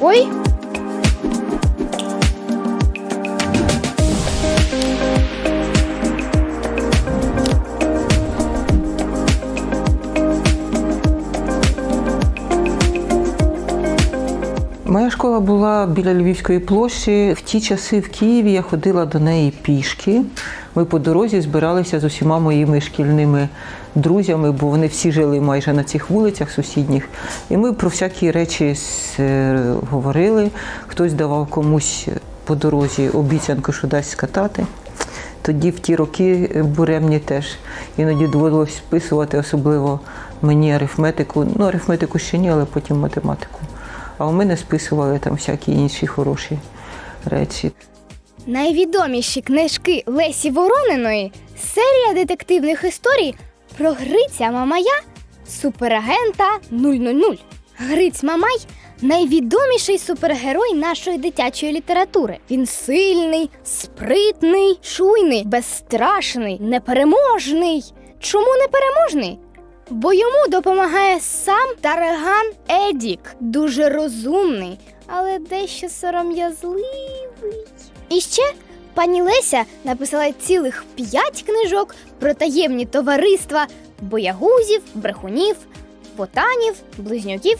Oi? Моя була біля Львівської площі. В ті часи в Києві я ходила до неї пішки. Ми по дорозі збиралися з усіма моїми шкільними друзями, бо вони всі жили майже на цих вулицях сусідніх. І ми про всякі речі говорили. Хтось давав комусь по дорозі обіцянку, що дасть скатати. Тоді в ті роки буремні теж іноді доводилось списувати, особливо мені арифметику. Ну, арифметику ще ні, але потім математику. А у мене списували там всякі інші хороші речі. Найвідоміші книжки Лесі Ворониної серія детективних історій про Гриця Мамая суперагента 000. Гриць Мамай найвідоміший супергерой нашої дитячої літератури. Він сильний, спритний, чуйний, безстрашний, непереможний. Чому непереможний? Бо йому допомагає сам Тарган Едік, дуже розумний, але дещо сором'язливий. І ще пані Леся написала цілих п'ять книжок про таємні товариства боягузів, брехунів, ботанів, близнюків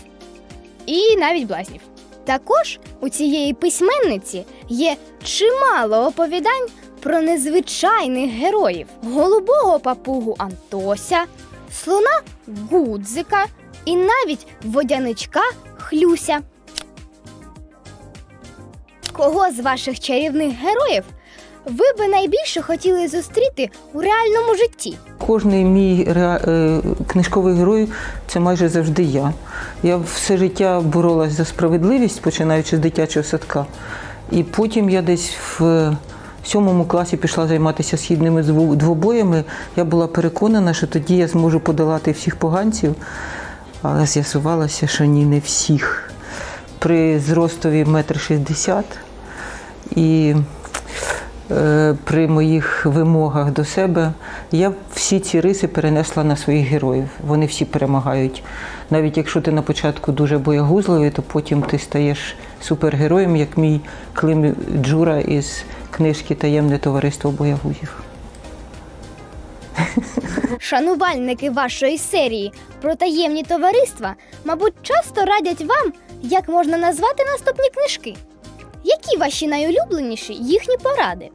і навіть блазнів. Також у цієї письменниці є чимало оповідань про незвичайних героїв: голубого папугу Антося, слона Гудзика і навіть водяничка Хлюся. Кого з ваших чарівних героїв ви би найбільше хотіли зустріти у реальному житті? Кожний мій ре- е, книжковий герой це майже завжди я. Я все життя боролась за справедливість, починаючи з дитячого садка. І потім я десь в сьомому класі пішла займатися східними двобоями. Я була переконана, що тоді я зможу подолати всіх поганців, але з'ясувалося, що ні, не всіх. При зростові метр шістдесят і е, при моїх вимогах до себе я всі ці риси перенесла на своїх героїв. Вони всі перемагають. Навіть якщо ти на початку дуже боягузливий, то потім ти стаєш супергероєм, як мій Клим Джура із книжки Таємне товариство боягузів. Шанувальники вашої серії про таємні товариства, мабуть, часто радять вам, як можна назвати наступні книжки. Які ваші найулюбленіші їхні поради?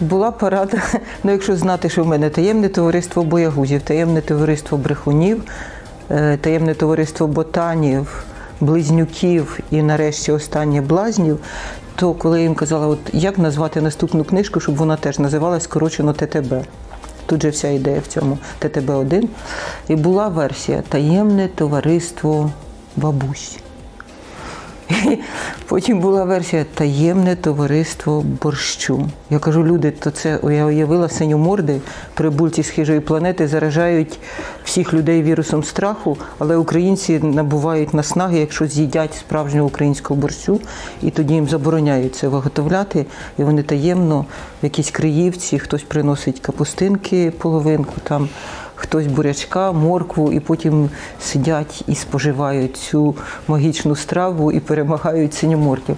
Була порада, ну якщо знати, що в мене таємне товариство боягузів, таємне товариство брехунів, е, таємне товариство ботанів, близнюків і нарешті останнє блазнів, то коли я їм казала, от як назвати наступну книжку, щоб вона теж називалась скорочено ТТБ. Тут же вся ідея в цьому ТТБ-1. І була версія Таємне товариство бабусь. Потім була версія Таємне товариство борщу. Я кажу, люди, то це я уявила синьоморди прибульці з хижої планети заражають всіх людей вірусом страху, але українці набувають наснаги, якщо з'їдять справжнього українського борщу, і тоді їм забороняють це виготовляти. І вони таємно в якійсь криївці, хтось приносить капустинки, половинку там хтось бурячка, моркву, і потім сидять і споживають цю магічну страву і перемагають синьоморків.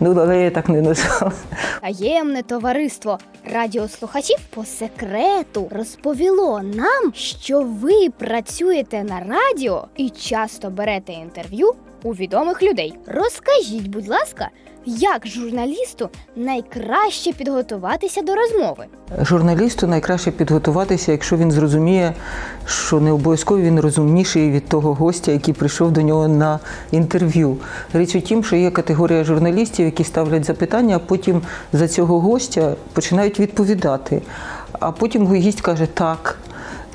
Ну, але я так не назвала. Таємне товариство радіослухачів по секрету розповіло нам, що ви працюєте на радіо і часто берете інтерв'ю у відомих людей. Розкажіть, будь ласка, як журналісту найкраще підготуватися до розмови? Журналісту найкраще підготуватися, якщо він зрозуміє, що не обов'язково він розумніший від того гостя, який прийшов до нього на інтерв'ю. Річ у тім, що є категорія журналістів, які ставлять запитання, а потім за цього гостя починають відповідати. А потім гість каже так.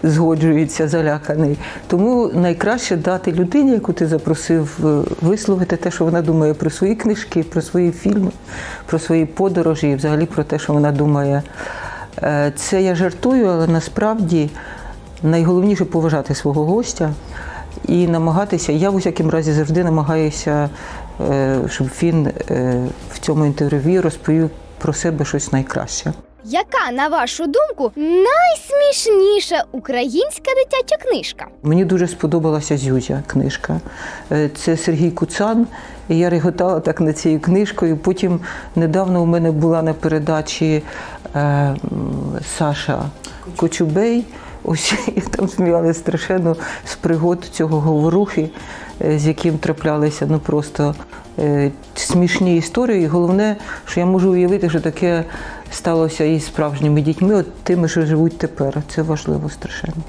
Згоджується заляканий. Тому найкраще дати людині, яку ти запросив, е, висловити те, що вона думає про свої книжки, про свої фільми, про свої подорожі і взагалі про те, що вона думає. Е, Це я жартую, але насправді найголовніше поважати свого гостя і намагатися. Я в усякому разі завжди намагаюся, е, щоб він в цьому інтерв'ю розповів про себе щось найкраще. Яка, на вашу думку, найсмішніша українська дитяча книжка? Мені дуже сподобалася Зюзя книжка. Е, Це Сергій Куцан. І я реготала так над цією книжкою. Потім недавно у мене була на передачі е, Саша Кочубей. Ось і там сміялися страшенно з пригод цього говорухи, з яким траплялися ну просто е, смішні історії. І головне, що я можу уявити, що таке сталося і справжніми дітьми, от тими, що живуть тепер. Це важливо страшенно.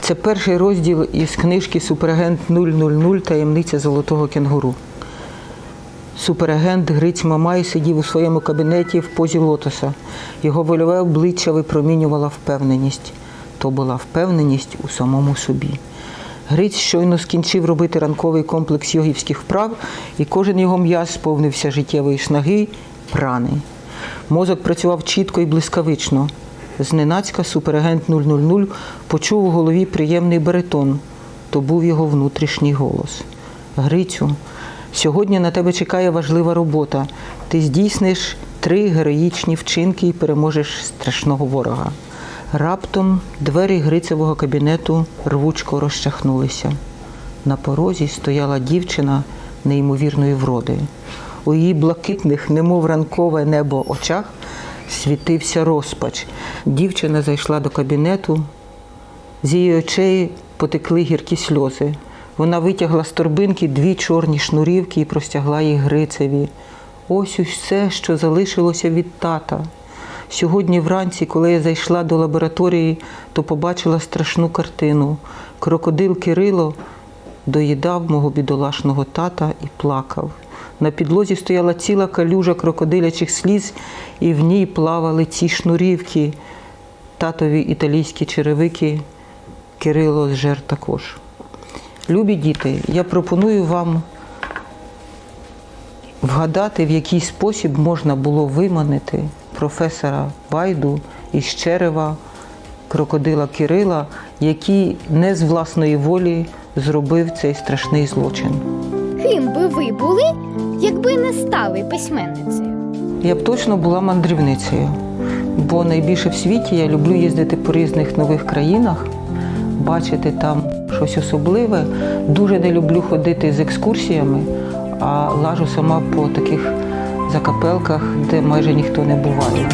Це перший розділ із книжки Суперагент 000 Таємниця золотого кенгуру. Суперагент Гриць Мамай сидів у своєму кабінеті в позі лотоса. Його вольове обличчя випромінювала впевненість. То була впевненість у самому собі. Гриць щойно скінчив робити ранковий комплекс йогівських вправ, і кожен його м'яз сповнився життєвої снаги, прани. Мозок працював чітко і блискавично. Зненацька суперагент 000 почув у голові приємний баритон. То був його внутрішній голос. Грицю, сьогодні на тебе чекає важлива робота. Ти здійсниш три героїчні вчинки і переможеш страшного ворога. Раптом двері Грицевого кабінету рвучко розчахнулися. На порозі стояла дівчина неймовірної вроди. У її блакитних, немов ранкове небо очах, світився розпач. Дівчина зайшла до кабінету, з її очей потекли гіркі сльози. Вона витягла з торбинки дві чорні шнурівки і простягла їх Грицеві. Ось усе, що залишилося від тата. Сьогодні вранці, коли я зайшла до лабораторії, то побачила страшну картину. Крокодил Кирило доїдав мого бідолашного тата і плакав. На підлозі стояла ціла калюжа крокодилячих сліз, і в ній плавали ці шнурівки. Татові італійські черевики Кирило зжер також. Любі діти, я пропоную вам вгадати, в який спосіб можна було виманити професора Байду із черева крокодила Кирила, який не з власної волі зробив цей страшний злочин. Ким би ви були, якби не стали письменницею? Я б точно була мандрівницею, бо найбільше в світі я люблю їздити по різних нових країнах, бачити там щось особливе. Дуже не люблю ходити з екскурсіями, а лажу сама по таких закапелках, де майже ніхто не буває.